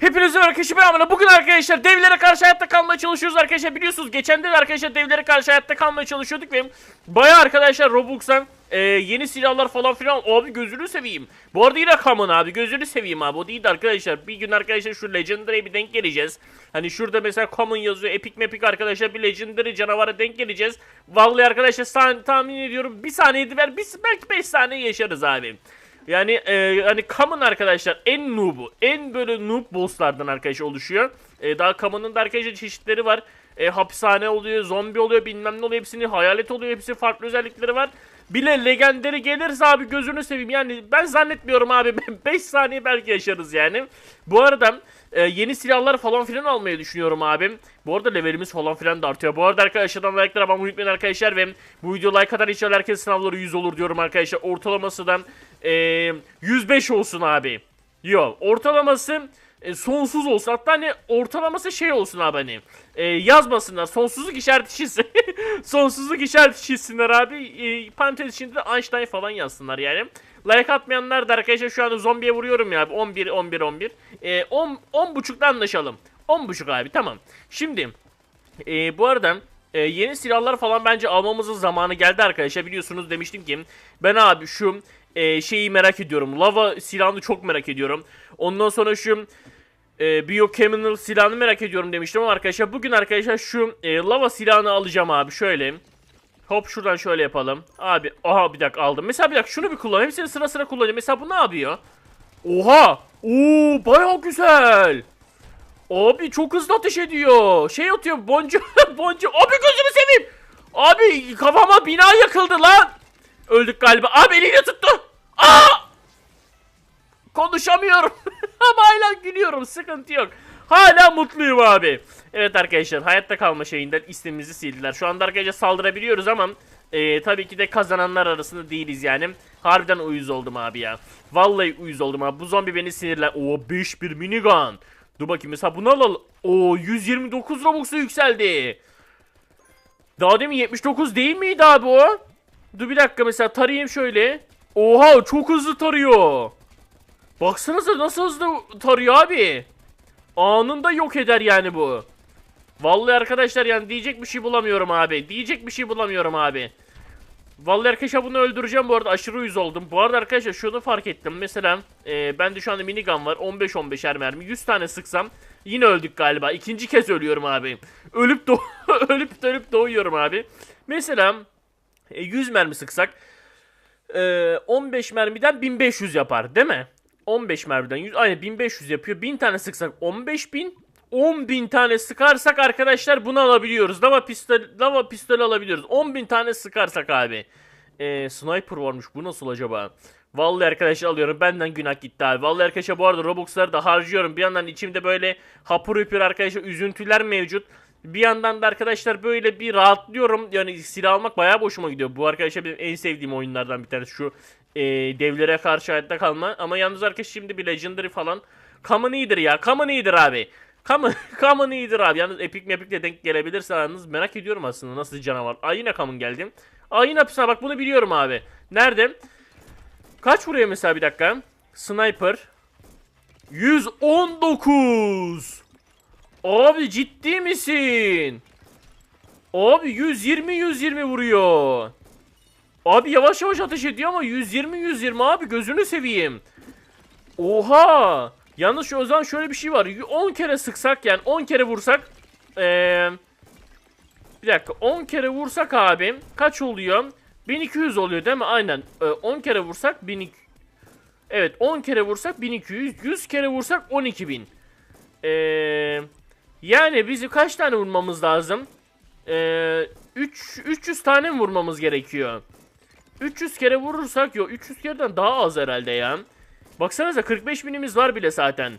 Hepinize arkadaşlar Amına. Bugün arkadaşlar devlere karşı hayatta kalmaya çalışıyoruz arkadaşlar. Biliyorsunuz geçen de arkadaşlar devlere karşı hayatta kalmaya çalışıyorduk ve baya arkadaşlar Robux'tan e, yeni silahlar falan filan abi gözünü seveyim. Bu arada yine Common abi gözünü seveyim abi o değil de arkadaşlar bir gün arkadaşlar şu Legendary'e bir denk geleceğiz. Hani şurada mesela Common yazıyor Epic Mepic arkadaşlar bir Legendary canavara denk geleceğiz. Vallahi arkadaşlar san- tahmin ediyorum bir saniyede ver biz belki 5 saniye yaşarız abi. Yani e, hani Common arkadaşlar en noob'u, en böyle noob bosslardan arkadaşlar oluşuyor. E, daha Common'ın da arkadaşlar çeşitleri var. E, hapishane oluyor, zombi oluyor, bilmem ne oluyor, hepsinin hayalet oluyor, hepsi farklı özellikleri var. Bile legendary gelirse abi gözünü seveyim yani ben zannetmiyorum abi 5 saniye belki yaşarız yani. Bu arada e, yeni silahlar falan filan almayı düşünüyorum abim. Bu arada levelimiz falan filan da artıyor. Bu arada arkadaşlardan like'lar abone unutmayın arkadaşlar ve bu video like kadar inşallah herkes sınavları 100 olur diyorum arkadaşlar. Ortalaması da e, 105 olsun abi. Yo ortalaması e, sonsuz olsun. Hatta hani ortalaması şey olsun abi hani. E, yazmasınlar. Sonsuzluk işareti çizsin. Sonsuzluk işareti çizsinler abi. E, parantez içinde de Einstein falan yazsınlar yani. Like atmayanlar da arkadaşlar şu anda zombiye vuruyorum ya abi. 11 11 11. E, 10 10 buçukta anlaşalım. 10 buçuk abi tamam. Şimdi e, bu arada e, yeni silahlar falan bence almamızın zamanı geldi arkadaşlar. Biliyorsunuz demiştim ki ben abi şu e, şeyi merak ediyorum. Lava silahını çok merak ediyorum. Ondan sonra şu e, Biochemical silahını merak ediyorum demiştim ama arkadaşlar bugün arkadaşlar şu e, lava silahını alacağım abi şöyle. Hop şuradan şöyle yapalım. Abi aha bir dakika aldım. Mesela bir dakika şunu bir kullan. Hepsini sıra sıra kullanayım. Mesela bu ne yapıyor? Oha! Oo bayağı güzel. Abi çok hızlı ateş ediyor. Şey atıyor boncuk boncuk. Abi gözünü seveyim. Abi kafama bina yakıldı lan. Öldük galiba. Abi eliyle tuttu. Konuşamıyorum. Ama hala gülüyorum. Sıkıntı yok. Hala mutluyum abi. Evet arkadaşlar hayatta kalma şeyinden ismimizi sildiler. Şu anda arkadaşlar saldırabiliyoruz ama e, tabii ki de kazananlar arasında değiliz yani. Harbiden uyuz oldum abi ya. Vallahi uyuz oldum abi. Bu zombi beni sinirler. Oo 5 bir minigun. Dur bakayım mesela bunu alalım. Oo 129 Robux'u yükseldi. Daha demin 79 değil miydi abi o? Dur bir dakika mesela tarayayım şöyle. Oha çok hızlı tarıyor. Baksanıza nasıl hızlı tarıyor abi. Anında yok eder yani bu. Vallahi arkadaşlar yani diyecek bir şey bulamıyorum abi. Diyecek bir şey bulamıyorum abi. Vallahi arkadaşlar bunu öldüreceğim bu arada aşırı yüz oldum. Bu arada arkadaşlar şunu fark ettim. Mesela e, bende şu anda minigun var. 15-15'er mermi. 100 tane sıksam yine öldük galiba. İkinci kez ölüyorum abi. Ölüp ölüp ölüp doğuyorum abi. Mesela e, 100 mermi sıksak e, 15 mermiden 1500 yapar değil mi? 15 mermiden 100 aynı 1500 yapıyor. 1000 tane sıksak 15000 10.000 tane sıkarsak arkadaşlar bunu alabiliyoruz. Lava pistol, lava pistol alabiliyoruz. 10.000 tane sıkarsak abi. Ee, sniper varmış. Bu nasıl acaba? Vallahi arkadaşlar alıyorum. Benden günah gitti abi. Vallahi arkadaşlar bu arada Robux'ları da harcıyorum. Bir yandan içimde böyle hapur hüpür arkadaşlar üzüntüler mevcut. Bir yandan da arkadaşlar böyle bir rahatlıyorum. Yani silah almak bayağı boşuma gidiyor. Bu arkadaşlar benim en sevdiğim oyunlardan bir tanesi şu e, devlere karşı hayatta kalma. Ama yalnız arkadaşlar şimdi bir Legendary falan. Common iyidir ya. Common iyidir abi. Common, common iyidir abi. Yalnız Epic Mepic de denk gelebilirse aranız merak ediyorum aslında nasıl canavar. Aa yine Common geldim. Aa yine hapishane bak bunu biliyorum abi. Nerede? Kaç vuruyor mesela bir dakika? Sniper. 119. Abi ciddi misin? Abi 120 120 vuruyor. Abi yavaş yavaş ateş ediyor ama 120 120 abi gözünü seveyim. Oha! Yalnız şu o zaman şöyle bir şey var. 10 kere sıksak yani 10 kere vursak ee, bir dakika 10 kere vursak abi kaç oluyor? 1200 oluyor değil mi? Aynen. Ee, 10 kere vursak 1200 Evet 10 kere vursak 1200 100 kere vursak 12000 ee, Yani bizi kaç tane vurmamız lazım? Ee, 3 300 tane mi vurmamız gerekiyor? 300 kere vurursak yok 300 kereden daha az herhalde ya. Baksanıza 45 binimiz var bile zaten.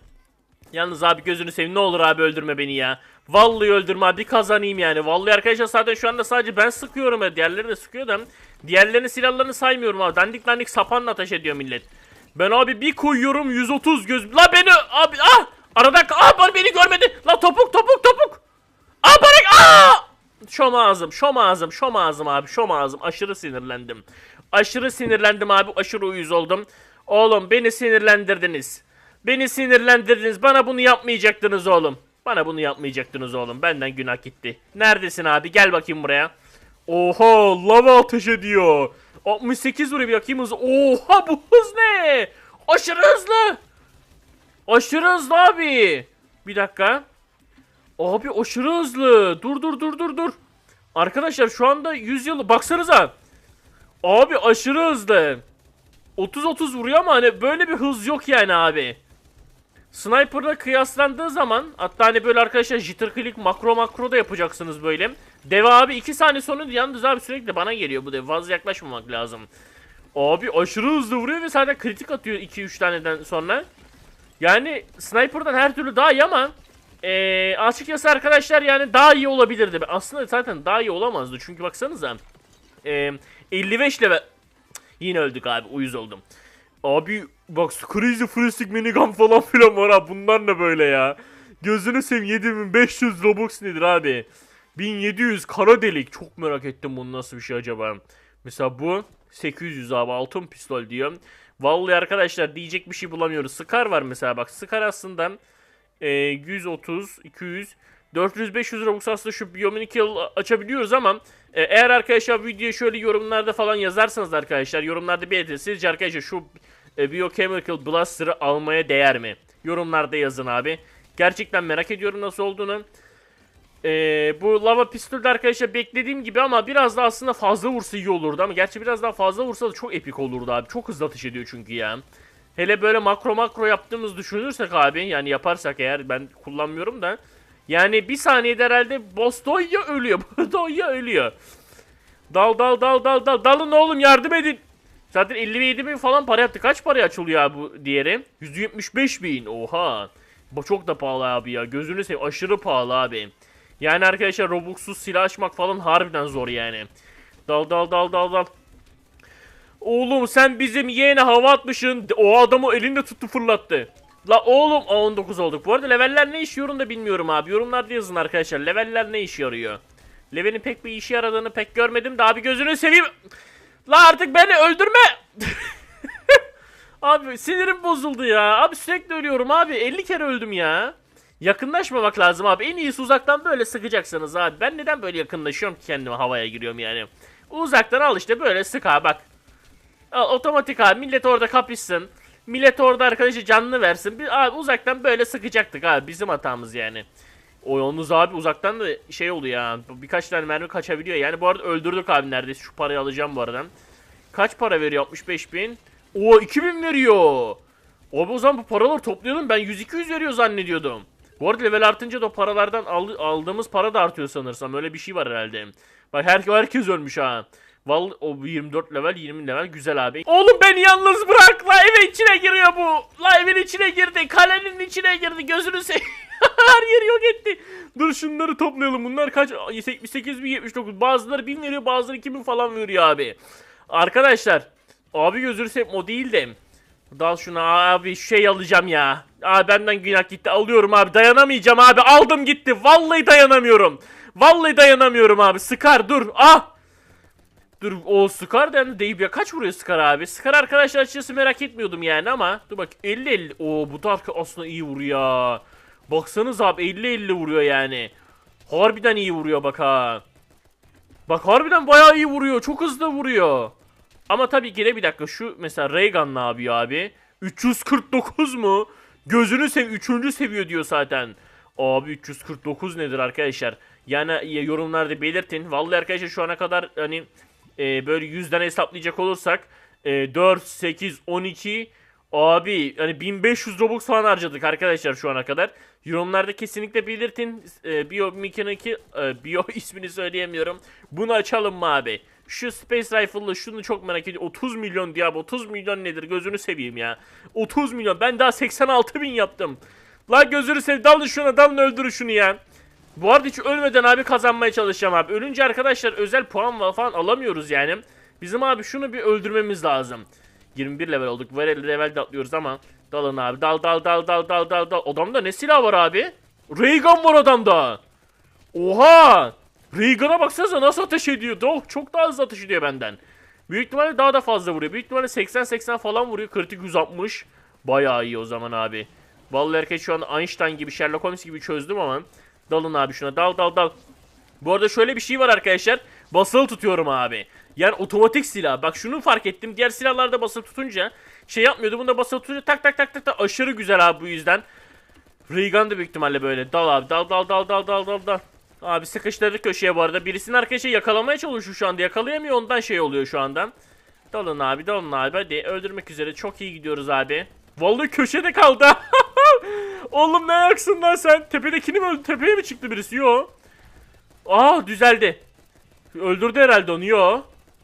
Yalnız abi gözünü seveyim ne olur abi öldürme beni ya. Vallahi öldürme abi kazanayım yani. Vallahi arkadaşlar zaten şu anda sadece ben sıkıyorum ya. Diğerleri de sıkıyor da. Diğerlerinin silahlarını saymıyorum abi. Dandik dandik sapanla ateş ediyor millet. Ben abi bir koyuyorum 130 göz. La beni abi ah! Arada ah bana beni görmedi. La topuk topuk topuk. Ah bana ah! Şom ağzım, şom ağzım, şom ağzım abi, şom ağzım. Aşırı sinirlendim. Aşırı sinirlendim abi, aşırı uyuz oldum. Oğlum beni sinirlendirdiniz. Beni sinirlendirdiniz. Bana bunu yapmayacaktınız oğlum. Bana bunu yapmayacaktınız oğlum. Benden günah gitti. Neredesin abi? Gel bakayım buraya. Oha lava ateş ediyor. 68 vuruyor bir bakayım hızı. Oha bu hız ne? Aşırı hızlı. Aşırı hızlı abi. Bir dakika. Abi aşırı hızlı. Dur dur dur dur dur. Arkadaşlar şu anda 100 yıl baksanıza. Abi aşırı hızlı. 30-30 vuruyor ama hani böyle bir hız yok yani abi. Sniper'la kıyaslandığı zaman hatta hani böyle arkadaşlar jitter click makro makro da yapacaksınız böyle. Dev abi 2 saniye sonra yalnız abi sürekli bana geliyor bu dev. Fazla yaklaşmamak lazım. Abi aşırı hızlı vuruyor ve zaten kritik atıyor 2-3 taneden sonra. Yani sniper'dan her türlü daha iyi ama eee açıkçası arkadaşlar yani daha iyi olabilirdi. Aslında zaten daha iyi olamazdı. Çünkü baksanıza eee 55 level Yine öldük abi uyuz oldum. Abi bak Crazy Fristic Minigun falan filan var ha bunlar ne böyle ya. Gözünü seveyim 7500 Robux nedir abi. 1700 kara delik çok merak ettim bunun nasıl bir şey acaba. Mesela bu 800 abi altın pistol diyor. Vallahi arkadaşlar diyecek bir şey bulamıyoruz. Scar var mesela bak Scar aslında e, 130, 200, 400-500 Robux aslında şu Biomini Kill açabiliyoruz ama e, eğer arkadaşlar videoyu şöyle yorumlarda falan yazarsanız arkadaşlar yorumlarda belirtin. Sizce arkadaşlar şu e, Biochemical Blaster'ı almaya değer mi? Yorumlarda yazın abi. Gerçekten merak ediyorum nasıl olduğunu. E, bu lava pistol de arkadaşlar beklediğim gibi ama biraz da aslında fazla vursa iyi olurdu ama gerçi biraz daha fazla vursa da çok epik olurdu abi. Çok hızlı atış ediyor çünkü ya. Hele böyle makro makro yaptığımız düşünürsek abi yani yaparsak eğer ben kullanmıyorum da yani bir saniyede herhalde boss doyuyor ölüyor. doyuyor ölüyor. Dal dal dal dal dal. Dalın oğlum yardım edin. Zaten 57 bin falan para yaptı. Kaç paraya açılıyor abi bu diğeri? 175 bin. Oha. Bu çok da pahalı abi ya. Gözünü seveyim. Aşırı pahalı abi. Yani arkadaşlar Robux'suz silah açmak falan harbiden zor yani. Dal dal dal dal dal. Oğlum sen bizim yeğene hava atmışsın. O adamı elinde tuttu fırlattı. La oğlum Aa, 19 olduk. Bu arada leveller ne işe yarıyor da bilmiyorum abi. Yorumlarda yazın arkadaşlar. Leveller ne işe yarıyor? Levelin pek bir işe yaradığını pek görmedim de abi gözünü seveyim. La artık beni öldürme. abi sinirim bozuldu ya. Abi sürekli ölüyorum abi. 50 kere öldüm ya. Yakınlaşmamak lazım abi. En iyisi uzaktan böyle sıkacaksınız abi. Ben neden böyle yakınlaşıyorum ki kendime havaya giriyorum yani. Uzaktan al işte böyle sık abi bak. Al, otomatik abi millet orada kapışsın. Millet orada arkadaşı canını versin. Bir, abi uzaktan böyle sıkacaktık abi bizim hatamız yani. O yalnız abi uzaktan da şey oluyor ya. Birkaç tane mermi kaçabiliyor. Yani bu arada öldürdük abi neredeyse. Şu parayı alacağım bu aradan. Kaç para veriyor? 65 bin. Oo 2000 veriyor. Abi o zaman bu paraları toplayalım. Ben 100-200 veriyor zannediyordum. Bu arada level artınca da o paralardan al- aldığımız para da artıyor sanırsam. Öyle bir şey var herhalde. Bak her herkes ölmüş ha. Vallahi o 24 level 20 level güzel abi. Oğlum beni yalnız bırak la içine giriyor bu. La evin içine girdi. Kalenin içine girdi. Gözünü seveyim. Her yeri yok etti. Dur şunları toplayalım. Bunlar kaç? 78 bin 79. Bazıları 1000 veriyor bazıları 2000 falan veriyor abi. Arkadaşlar. Abi gözünü seveyim o değil de. Dal şuna abi şey alacağım ya. Abi benden günah gitti alıyorum abi dayanamayacağım abi aldım gitti. Vallahi dayanamıyorum. Vallahi dayanamıyorum abi. Sıkar dur. Ah. Dur o Scar dendi deyip ya kaç vuruyor Scar abi? Scar arkadaşlar açıkçası merak etmiyordum yani ama dur bak 50 50. Oo bu da arka aslında iyi vuruyor. Baksanız abi 50 50 vuruyor yani. Harbiden iyi vuruyor bak ha. Bak harbiden bayağı iyi vuruyor. Çok hızlı vuruyor. Ama tabii ki de bir dakika şu mesela Reagan ne yapıyor abi? 349 mu? Gözünü sev 3. seviyor diyor zaten. Abi 349 nedir arkadaşlar? Yani ya, yorumlarda belirtin. Vallahi arkadaşlar şu ana kadar hani e, böyle 100'den hesaplayacak olursak e, 4, 8, 12 abi hani 1500 Robux falan harcadık arkadaşlar şu ana kadar. Yorumlarda kesinlikle belirtin. E, Bio Mekaniki e, Bio ismini söyleyemiyorum. Bunu açalım mı abi? Şu Space Rifle'lı şunu çok merak ediyorum. 30 milyon diye abi 30 milyon nedir gözünü seveyim ya. 30 milyon ben daha 86 bin yaptım. La gözünü seveyim dalın şuna dalın öldürün şunu ya. Bu arada hiç ölmeden abi kazanmaya çalışacağım abi. Ölünce arkadaşlar özel puan falan alamıyoruz yani. Bizim abi şunu bir öldürmemiz lazım. 21 level olduk. Böyle level de atlıyoruz ama. Dalın abi. Dal dal dal dal dal dal dal. Adamda ne silah var abi? Raygun var adamda. Oha! Raygun'a baksanıza nasıl ateş ediyor. Oh, çok daha hızlı ateş ediyor benden. Büyük ihtimalle daha da fazla vuruyor. Büyük ihtimalle 80-80 falan vuruyor. Kritik 160. Bayağı iyi o zaman abi. Vallahi herkes şu an Einstein gibi Sherlock Holmes gibi çözdüm ama. Dalın abi şuna dal dal dal. Bu arada şöyle bir şey var arkadaşlar. Basılı tutuyorum abi. Yani otomatik silah. Bak şunu fark ettim. Diğer silahlarda basılı tutunca şey yapmıyordu. Bunda basılı tutunca tak tak tak tak tak aşırı güzel abi bu yüzden. Regan da büyük ihtimalle böyle. Dal abi dal dal dal dal dal dal dal. Abi sıkıştırdık köşeye bu arada. Birisinin arkadaşı yakalamaya çalışıyor şu anda. Yakalayamıyor ondan şey oluyor şu anda. Dalın abi dalın abi hadi öldürmek üzere çok iyi gidiyoruz abi. Vallahi köşede kaldı. Oğlum ne ayaksın lan sen? Tepedekini mi öldü? Tepeye mi çıktı birisi? Yo. Aa düzeldi. Öldürdü herhalde onu yo.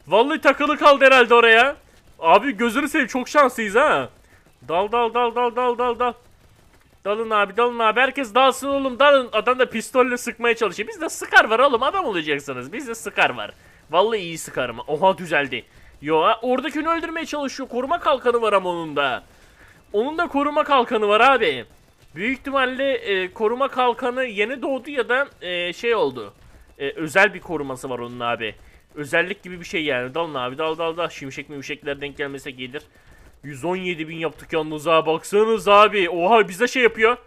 Vallahi takılı kaldı herhalde oraya. Abi gözünü seveyim çok şanslıyız ha. Dal dal dal dal dal dal dal. Dalın abi dalın abi herkes dalsın oğlum dalın. Adam da pistolle sıkmaya çalışıyor. Bizde sıkar var oğlum adam olacaksınız. Bizde sıkar var. Vallahi iyi sıkarım. Oha düzeldi. Yo oradakini öldürmeye çalışıyor. Koruma kalkanı var ama onun da. Onun da koruma kalkanı var abi. Büyük ihtimalle e, koruma kalkanı yeni doğdu ya da e, şey oldu. E, özel bir koruması var onun abi. Özellik gibi bir şey yani. Dalın abi dal dal dal. Şimşek mimşekler denk gelmese gelir. 117 bin yaptık yalnız ha baksanız abi. Oha bize şey yapıyor.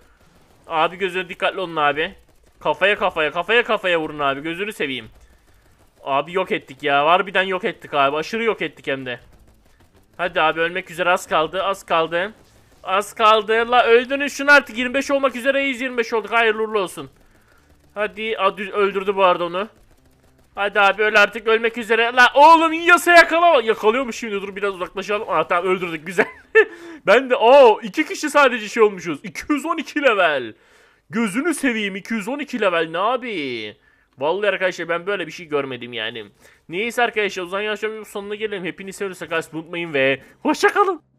Abi gözüne dikkatli olun abi. Kafaya kafaya kafaya kafaya vurun abi gözünü seveyim. Abi yok ettik ya. Harbiden yok ettik abi. Aşırı yok ettik hem de. Hadi abi ölmek üzere az kaldı. Az kaldı. Az kaldı. La öldünüz şunu artık 25 olmak üzereyiz 25 olduk. Hayırlı uğurlu olsun. Hadi Aa, öldürdü bu arada onu. Hadi abi öl artık ölmek üzere. La oğlum yiyorsa yakala. Yakalıyormuş şimdi dur biraz uzaklaşalım. Aa tamam öldürdük güzel. ben de aa iki kişi sadece şey olmuşuz. 212 level. Gözünü seveyim 212 level ne abi? Vallahi arkadaşlar ben böyle bir şey görmedim yani. Neyse arkadaşlar uzan yaşamın sonuna gelelim. Hepinizi seviyorsak unutmayın ve hoşçakalın.